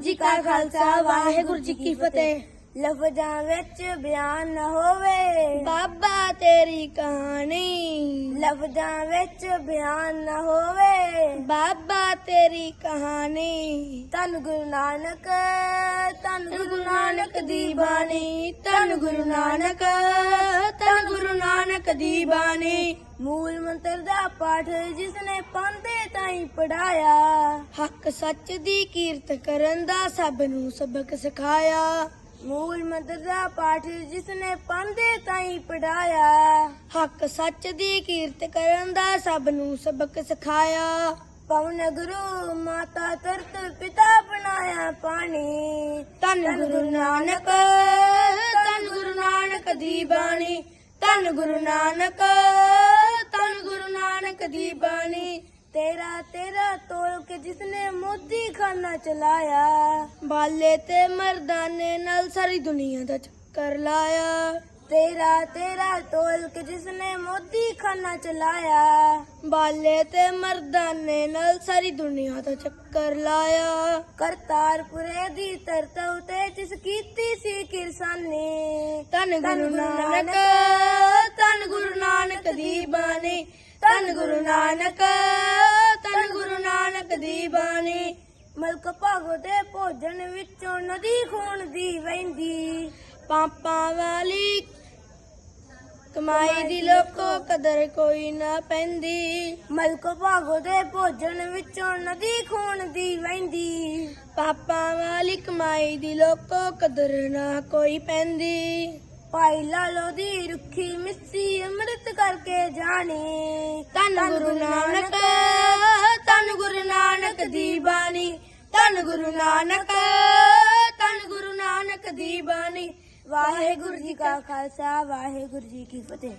ਜੀ ਕਾ ਖਾਲਸਾ ਵਾਹਿਗੁਰੂ ਜੀ ਕੀ ਫਤਿਹ। ਲਫ਼ਜ਼ਾਂ ਵਿੱਚ ਬਿਆਨ ਨਾ ਹੋਵੇ। ਬਾਬਾ ਤੇਰੀ ਕਹਾਣੀ। ਲਫ਼ਜ਼ਾਂ ਵਿੱਚ ਬਿਆਨ ਨਾ ਹੋਵੇ। ਬਾਬਾ ਤੇਰੀ ਕਹਾਣੀ। ਧੰਨ ਗੁਰੂ ਨਾਨਕ ਧੰਨ ਗੁਰੂ ਨਾਨਕ ਦੀ ਬਾਣੀ ਧੰਨ ਗੁਰੂ ਨਾਨਕ। ਨਾਨਕ ਦੀ ਬਾਣੀ। ਮੂਲ ਮੰਤਰ ਦਾ ਪਾਠ ਜਿਸ ਨੇ ਪਾਂਦੇ ਤਾਈਂ ਪੜਾਇਆ। ਹੱਕ ਸੱਚ ਦੀ ਕੀਰਤ ਕਰਨ ਦਾ ਸਭ ਨੂੰ ਸਬਕ ਸਿਖਾਇਆ। ਮੂਲ ਮੰਤਰ ਦਾ ਪਾਠ ਜਿਸ ਨੇ ਪਾਂਦੇ ਤਾਈਂ ਪੜਾਇਆ। ਹੱਕ ਸੱਚ ਦੀ ਕੀਰਤ ਕਰਨ ਦਾ ਸਭ ਨੂੰ ਸਬਕ ਸਿਖਾਇਆ। ਪਵਨ ਗੁਰੂ ਮਾਤਾ ਤਰਤ ਪਿਤਾ ਬਣਾਇਆ ਪਾਣੀ। ਧੰਨ ਗੁਰੂ ਨਾਨਕ, ਧੰਨ ਗੁਰੂ ਨਾਨਕ ਦੀ ਬਾਣੀ। ਧੰਨ ਗੁਰੂ ਨਾਨਕ, ਧੰਨ ਗੁਰੂ ਨਾਨਕ ਦੀ ਬਾਣੀ। ਤੇਰਾ ਤੇਰਾ ਤੋਲ ਕੇ ਜਿਸ ਮੋਦੀ ਖਾਨਾ ਚਲਾਇਆ, ਬਾਲੇ ਤੇ ਮਰਦਾਨੇ ਨਾਲ ਸਾਰੀ ਦੁਨੀਆ ਦਾ ਚੱਕਰ ਲਾਇਆ। ਤੇਰਾ ਤੇਰਾ ਤੋਲ ਕੇ ਜਿਸ ਮੋਦੀ ਖਾਨਾ ਚਲਾਇਆ, ਬਾਲੇ ਤੇ ਮਰਦਾਨੇ ਨਾਲ ਸਾਰੀ ਦੁਨੀਆ ਦਾ ਚੱਕਰ ਲਾਇਆ। ਕਰਤਾਰਪੁਰੇ ਦੀ ਤਰਤ ਉਤੇ ਜਿਸ ਕੀਤੀ ਸੀ ਕਿਰਸਾਨੀ, ਧੰਨ ਗੁਰੂ ਨਾਨਕ। ਨਾਨਕ ਦੀ ਬਾਣੀ ਧੰਨ ਗੁਰੂ ਨਾਨਕ ਧੰਨ ਗੁਰੂ ਨਾਨਕ ਦੀ ਬਾਣੀ ਮਲਕ ਭਾਗੋ ਦੇ ਭੋਜਨ ਵਿੱਚੋਂ ਨਦੀ ਖੂਨ ਦੀ ਵਹਿੰਦੀ। ਪਾਪਾਂ ਵਾਲੀ ਕਮਾਈ ਦੀ ਲੋਕੋ ਕਦਰ ਕੋਈ ਨਾ ਪੈਂਦੀ। ਮਲਕ ਭਾਗੋ ਦੇ ਭੋਜਨ ਵਿੱਚੋਂ ਨਦੀ ਖੂਨ ਦੀ ਵਹਿੰਦੀ। ਪਾਪਾਂ ਵਾਲੀ ਕਮਾਈ ਦੀ ਲੋਕੋ ਕਦਰ ਨਾ ਕੋਈ ਪੈਂਦੀ। ਭਾਈ ਲਾਲੋ ਦੀ ਰੁੱਖੀ ਮਿੱਸੀ ਅੰਮ੍ਰਿਤ ਕਰਕੇ ਜਾਣੀ। ਧੰਨ ਗੁਰੂ ਨਾਨਕ ਧੰਨ ਗੁਰੂ ਨਾਨਕ ਦੀ ਬਾਣੀ ਧੰਨ ਗੁਰੂ ਨਾਨਕ ਧੰਨ ਗੁਰੂ ਨਾਨਕ ਦੀ ਬਾਣੀ। ਵਾਹਿਗੁਰੂ ਜੀ ਕਾ ਖਾਲਸਾ ਵਾਹਿਗੁਰੂ ਜੀ ਕੀ ਫਤਿਹ।